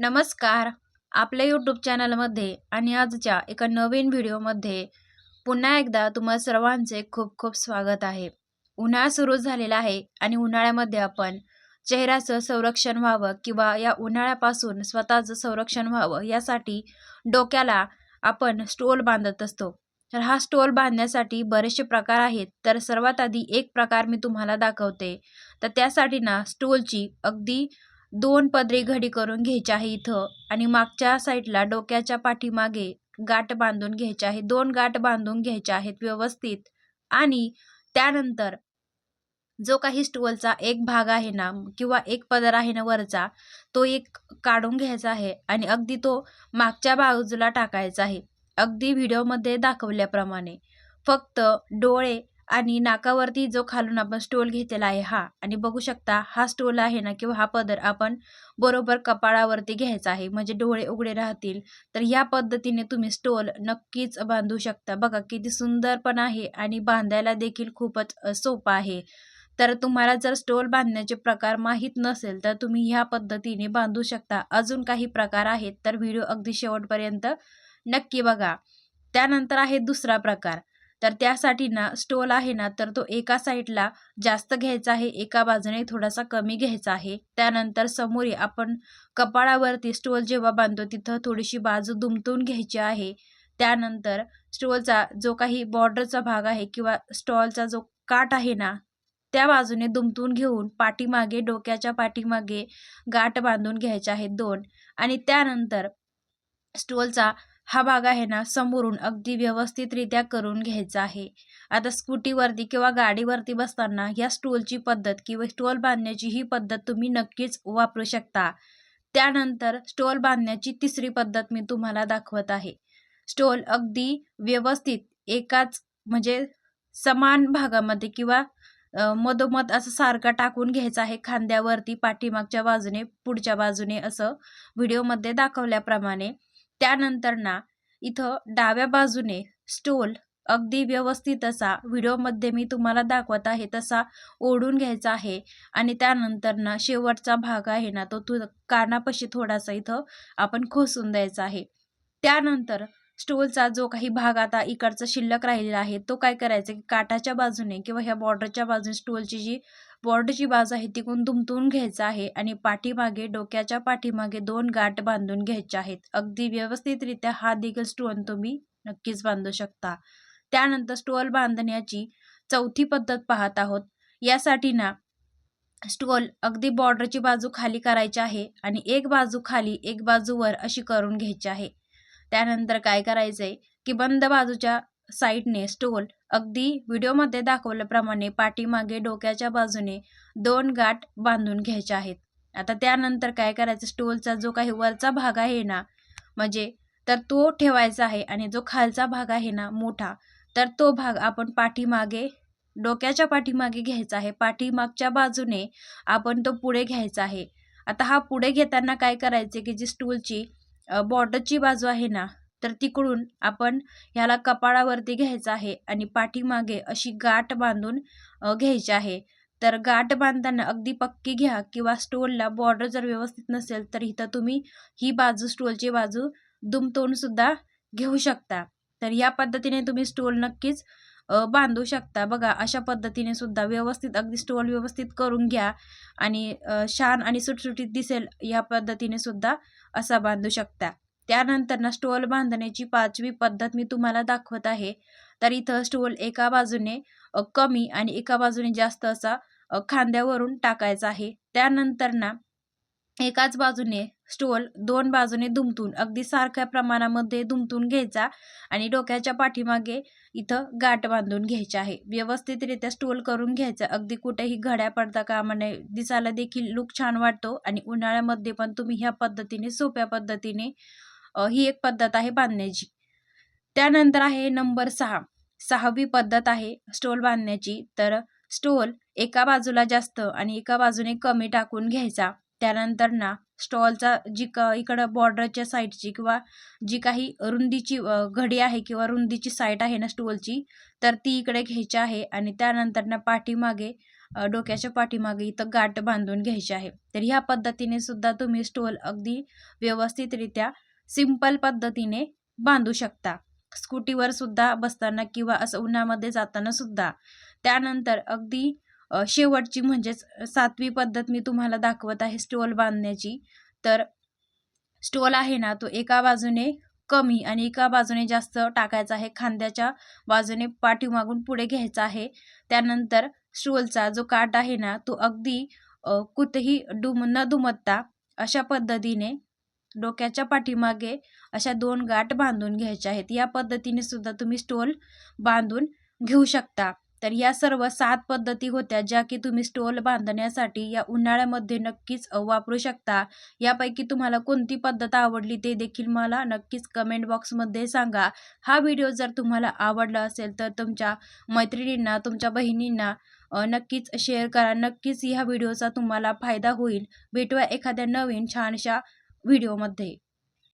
नमस्कार. आपल्या यूट्यूब चॅनलमध्ये आणि आजच्या एका नवीन व्हिडिओमध्ये पुन्हा एकदा तुम्हा सर्वांचे खूप खूप स्वागत आहे. उन्हाळा सुरू झालेला आहे आणि उन्हाळ्यामध्ये आपण चेहऱ्याचं संरक्षण व्हावं किंवा या उन्हाळ्यापासून स्वतःचं संरक्षण व्हावं यासाठी डोक्याला आपण स्टोल बांधत असतो. तर हा स्टोल बांधण्यासाठी बरेचसे प्रकार आहेत. तर सर्वात आधी एक प्रकार मी तुम्हाला दाखवते. तर त्यासाठी ना स्टोलची अगदी दोन पदरी घडी करून घ्यायची आहे इथं आणि मागच्या साईडला डोक्याच्या पाठीमागे गाठ बांधून घ्यायचे आहे. दोन गाठ बांधून घ्यायच्या आहेत व्यवस्थित आणि त्यानंतर जो काही स्टोलचा एक भाग आहे ना किंवा एक पदर आहे ना वरचा तो एक काढून घ्यायचा आहे आणि अगदी तो मागच्या बाजूला टाकायचा आहे. अगदी व्हिडिओमध्ये दाखवल्याप्रमाणे. फक्त डोळे आणि नाकावरती जो खालून आपण स्टोल घेतलेला आहे हा. आणि बघू शकता हा स्टोल आहे ना किंवा हा पदर आपण बरोबर कपाळावरती घ्यायचा आहे. म्हणजे डोळे उघडे राहतील. तर या पद्धतीने तुम्ही स्टोल नक्कीच बांधू शकता. बघा किती सुंदर पण आहे आणि बांधायला देखील खूपच सोपं आहे. तर तुम्हाला जर स्टोल बांधण्याचे प्रकार माहीत नसेल तर तुम्ही ह्या पद्धतीने बांधू शकता. अजून काही प्रकार आहेत तर व्हिडिओ अगदी शेवटपर्यंत नक्की बघा. त्यानंतर आहे दुसरा प्रकार. तर त्यासाठी ना स्टोल आहे ना तर तो एका साईडला जास्त घ्यायचा आहे एका बाजूने थोडासा कमी घ्यायचा आहे. त्यानंतर समोरी आपण कपाळावरती स्टोल जेव्हा बांधतो तिथं थोडीशी बाजू दुमटून घ्यायची आहे. त्यानंतर स्टोलचा जो काही बॉर्डरचा भाग आहे किंवा स्टॉलचा जो काठ आहे ना त्या बाजूने दुमटून घेऊन पाठीमागे डोक्याच्या पाठीमागे गाठ बांधून घ्यायचे आहेत दोन. आणि त्यानंतर स्टोलचा हा भाग आहे ना समोरून अगदी व्यवस्थितरित्या करून घ्यायचा आहे. आता स्कूटीवरती किंवा गाडीवरती बसताना ह्या स्टूलची पद्धत किंवा स्टॉल बांधण्याची ही पद्धत तुम्ही नक्कीच वापरू शकता. त्यानंतर स्टॉल बांधण्याची तिसरी पद्धत मी तुम्हाला दाखवत आहे. स्टॉल अगदी व्यवस्थित एकाच म्हणजे समान भागामध्ये किंवा मधोमध असं सारखं टाकून घ्यायचं आहे. खांद्यावरती पाठीमागच्या बाजूने पुढच्या बाजूने असं व्हिडिओमध्ये दाखवल्याप्रमाणे. त्यानंतर ना इथं डाव्या बाजूने स्टोल अगदी व्यवस्थित असा व्हिडिओमध्ये मी तुम्हाला दाखवत आहे तसा ओढून घ्यायचा आहे. आणि त्यानंतर ना शेवटचा भाग आहे ना तो तू कानापाशी थोडासा इथं आपण खोसून द्यायचा आहे. त्यानंतर स्टोलचा जो काही भाग आता इकडचा शिल्लक राहिलेला आहे तो काय करायचा? की काठाच्या बाजूने किंवा ह्या बॉर्डरच्या बाजूने स्टोलची जी बॉर्डरची बाजू आहे तिकून दुमतून घ्यायचं आहे आणि पाठीमागे डोक्याच्या पाठीमागे दोन गाठ बांधून घ्यायचे आहेत. अगदी व्यवस्थितरित्या हा देखील स्टोल तुम्ही नक्कीच बांधू शकता. त्यानंतर स्टोल बांधण्याची चौथी पद्धत पाहत आहोत. यासाठी ना स्टोल अगदी बॉर्डरची बाजू खाली करायची आहे आणि एक बाजू खाली एक बाजूवर अशी करून घ्यायची आहे. त्यानंतर काय करायचं आहे की बंद बाजूच्या साईडने स्टोल अगदी व्हिडिओमध्ये दाखवल्याप्रमाणे पाठीमागे डोक्याच्या बाजूने दोन गाठ बांधून घ्यायच्या आहेत. आता त्यानंतर काय करायचं? स्टोलचा जो काही वरचा भाग आहे ना म्हणजे तर तो ठेवायचा आहे आणि जो खालचा भाग आहे ना मोठा तर तो भाग आपण पाठीमागे डोक्याच्या पाठीमागे घ्यायचा आहे. पाठीमागच्या बाजूने आपण तो पुढे घ्यायचा आहे. आता हा पुढे घेताना काय करायचे की जी स्टूलची बॉर्डरची बाजू आहे ना तर तिकडून आपण ह्याला कपाळावरती घ्यायचं आहे आणि पाठीमागे अशी गाठ बांधून घ्यायची आहे. तर गाठ बांधताना अगदी पक्की घ्या किंवा स्टोलला बॉर्डर जर व्यवस्थित नसेल तर इथं तुम्ही ही बाजू स्टोलची बाजू दुमतवून सुद्धा घेऊ शकता. तर या पद्धतीने तुम्ही स्टोल नक्कीच बांधू शकता. बघा अशा पद्धतीने सुद्धा व्यवस्थित अगदी स्टोल व्यवस्थित करून घ्या आणि छान आणि सुटसुटीत दिसेल या पद्धतीने सुद्धा असा बांधू शकता. त्यानंतर ना स्टोल बांधण्याची पाचवी पद्धत मी तुम्हाला दाखवत आहे. तर इथं स्टोल एका बाजूने कमी आणि एका बाजूने जास्त असा खांद्यावरून टाकायचा आहे. त्यानंतर ना एकाच बाजूने स्टोल दोन बाजूने दुमतून अगदी सारख्या प्रमाणामध्ये दुमतून घ्यायचा आणि डोक्याच्या पाठीमागे इथं गाठ बांधून घ्यायची आहे. व्यवस्थितरित्या स्टोल करून घ्यायचा. अगदी कुठेही घड्या पडता कामा नये. दिसायला देखील लुक छान वाटतो आणि उन्हाळ्यामध्ये पण तुम्ही ह्या पद्धतीने सोप्या पद्धतीने ही एक पद्धत आहे बांधण्याची. त्यानंतर आहे नंबर सहा. सहावी पद्धत आहे स्टोल बांधण्याची. तर स्टोल एका बाजूला जास्त आणि एका बाजूने कमी टाकून घ्यायचा. त्यानंतर ना स्टॉलचा जी क इकडं बॉर्डरच्या साईडची किंवा जी काही रुंदीची घडी आहे किंवा रुंदीची साईट आहे ना स्टॉलची तर ती इकडे घ्यायची आहे आणि त्यानंतर ना पाठीमागे डोक्याच्या पाठीमागे इथं गाठ बांधून घ्यायची आहे. तर ह्या पद्धतीने सुद्धा तुम्ही स्टॉल अगदी व्यवस्थितरित्या सिंपल पद्धतीने बांधू शकता. स्कूटीवर सुद्धा बसताना किंवा असं उन्हामध्ये जाताना सुद्धा. त्यानंतर अगदी शेवटची म्हणजेच सातवी पद्धत मी तुम्हाला दाखवत आहे स्टोल बांधण्याची. तर स्टोल आहे ना तो एका बाजूने कमी आणि एका बाजूने जास्त टाकायचा आहे. खांद्याच्या बाजूने पाठीमागून पुढे घ्यायचा आहे. त्यानंतर स्टोलचा जो काठ आहे ना तो अगदी कुठेही डुम न दुमत्ता अशा पद्धतीने डोक्याच्या पाठीमागे अशा दोन गाठ बांधून घ्यायच्या आहेत. या पद्धतीने सुद्धा तुम्ही स्टोल बांधून घेऊ शकता. तर या सर्व सात पद्धती होत्या ज्या की तुम्ही स्टोल बांधण्यासाठी या उन्हाळ्यामध्ये नक्कीच वापरू शकता. यापैकी तुम्हाला कोणती पद्धत आवडली ते देखील मला नक्कीच कमेंट बॉक्समध्ये सांगा. हा व्हिडिओ जर तुम्हाला आवडला असेल तर तुमच्या मैत्रिणींना तुमच्या बहिणींना नक्कीच शेअर करा. नक्कीच ह्या व्हिडिओचा तुम्हाला फायदा होईल. भेटूया एखाद्या नवीन छानशा व्हिडिओमध्ये